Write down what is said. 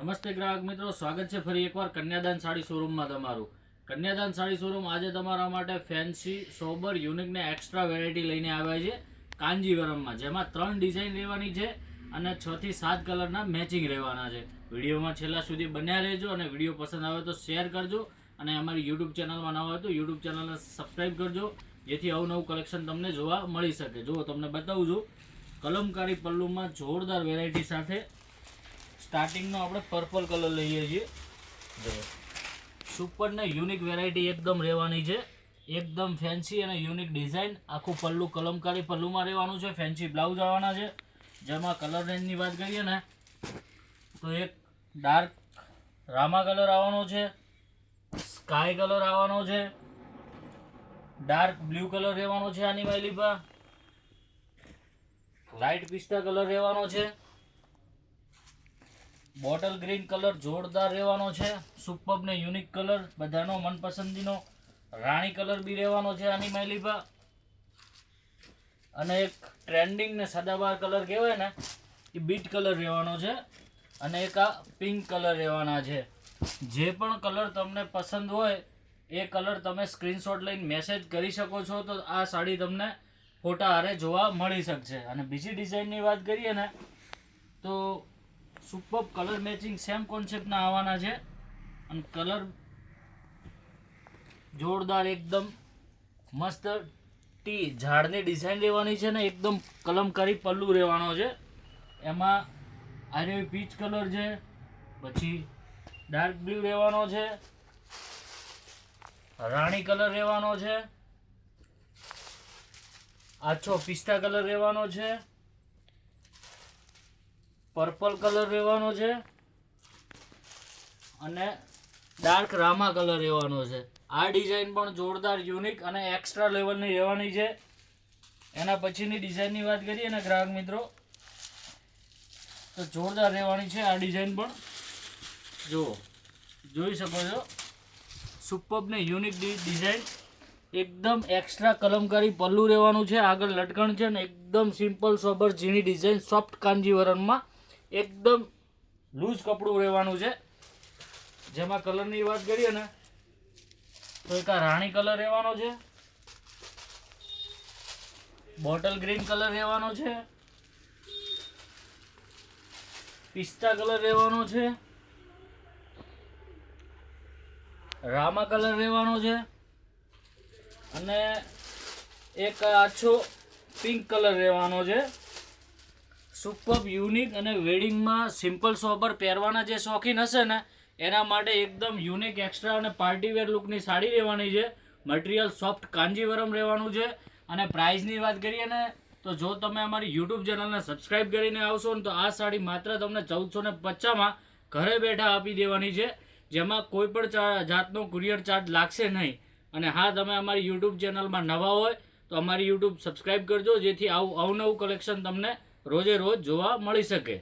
નમસ્તે ગ્રાહક મિત્રો, સ્વાગત છે ફરી એકવાર કન્યાદાન સાડી શોરૂમમાં તમારું. કન્યાદાન સાડી શોરૂમ આજે તમારા માટે ફેન્સી સોબર યુનિક ને એક્સ્ટ્રા વેરાયટી લઈને આવ્યા છે કાંજીવરમમાં, જેમાં ત્રણ ડિઝાઇન રહેવાની છે અને છ થી સાત કલરના મેચિંગ રહેવાના છે. વિડીયોમાં છેલ્લા સુધી બન્યા રહેજો અને વીડિયો પસંદ આવે તો શેર કરજો અને અમારી યુટ્યુબ ચેનલમાં ન હોય તો યુટ્યુબ ચેનલને સબસ્ક્રાઈબ કરજો, જેથી અવનવું કલેક્શન તમને જોવા મળી શકે. જુઓ, તમને બતાવું છું. કલમકારી પલ્લુમાં જોરદાર વેરાયટી સાથે સ્ટાર્ટિંગનો આપણે પર્પલ કલર લઈએ છીએ. સુપર ને યુનિક વેરાયટી એકદમ રહેવાની છે. એકદમ ફેન્સી અને યુનિક ડિઝાઇન આખું પલ્લું કલમકારી પલ્લુમાં રહેવાનું છે. ફેન્સી બ્લાઉઝ આવવાના છે. જેમાં કલર રેન્જની વાત કરીએ ને તો એક ડાર્ક રામા કલર આવવાનો છે. સ્કાય કલર આવવાનો છે. ડાર્ક બ્લુ કલર રહેવાનો છે આની વાયલી પર લાઇટ પિસ્તા કલર રહેવાનો છે. બોટલ ગ્રીન કલર જોરદાર રહેવાનો છે. સુપર ને યુનિક કલર, બધાનો મનપસંદીનો રાણી કલર બી રહેવાનો છે આની માયલી અને એક ટ્રેન્ડિંગ ને સદાબહાર કલર કહેવાય ને, એ બીટ કલર રહેવાનો છે. અને એક આ પિંક કલર રહેવાના છે. જે પણ કલર તમને પસંદ હોય, એ કલર તમે સ્ક્રીનશોટ લઈને મેસેજ કરી શકો છો તો આ સાડી તમને ફોટા હારે જોવા મળી શકશે. અને બીજી ડિઝાઇનની વાત કરીએ ને, તો સુપર કલર મેચિંગ સેમ કોન્સેપ્ટના આવવાના છે. અને કલર જોરદાર એકદમ મસ્ત. ટી ઝાડની ડિઝાઇન રહેવાની છે ને, એકદમ કલમ કરી પલ્લું રહેવાનો છે. એમાં આરે પીચ કલર છે, પછી ડાર્ક બ્લુ રહેવાનો છે, રાણી કલર રહેવાનો છે, આછો પિસ્તા કલર રહેવાનો છે. પર્પલ કલર રહેવાનો છે અને ડાર્ક રામા કલર રહેવાનો છે. આ ડિઝાઇન પણ જોરદાર, યુનિક અને એક્સ્ટ્રા લેવલની રહેવાની છે. એના પછીની ડિઝાઇનની વાત કરીએ ને ગ્રાહક મિત્રો, તો જોરદાર રહેવાની છે આ ડિઝાઇન પણ. જુઓ, જોઈ શકો છો. સુપર ને યુનિક ડિઝાઇન. એકદમ એક્સ્ટ્રા કલમકારી પલ્લું રહેવાનું છે. આગળ લટકણ છે ને એકદમ સિમ્પલ સોબર ઝીણી ડિઝાઇન સોફ્ટ કાંજીવરણમાં એકદમ લૂઝ કપડું રહેવાનું છે. જેમાં કલરની વાત કરીએ ને, તો એક આ રાણી કલર રહેવાનો છે. બોટલ ગ્રીન કલર રહેવાનો છે. પિસ્તા કલર રહેવાનો છે. રામા કલર રહેવાનો છે. અને એક આછો પિંક કલર રહેવાનો છે. સુપર યુનિક અને વેડિંગમાં સિમ્પલ સોબર પહેરવાના જે શોખીન હશે ને, એના માટે એકદમ યુનિક એક્સ્ટ્રા અને પાર્ટી વેર લુકની સાડી રહેવાની છે. મટીરિયલ સોફ્ટ કાંજીવરમ રહેવાનું છે. અને પ્રાઇઝની વાત કરીએ ને, તો જો તમે અમારી યુટ્યુબ ચેનલને સબસ્ક્રાઇબ કરીને આવશો ને, તો આ સાડી માત્ર તમને ચૌદસો ને પચાસમાં ઘરે બેઠા આપી દેવાની છે. જેમાં કોઈ પણ જાતનો કુરિયર ચાર્જ લાગશે નહીં. અને હા, તમે અમારી યુટ્યુબ ચેનલમાં નવા હોય, તો અમારી યુટ્યુબ સબસ્ક્રાઇબ કરજો, જેથી આવું, અવનવું કલેક્શન તમને રોજે રોજ જોવા મળી શકે.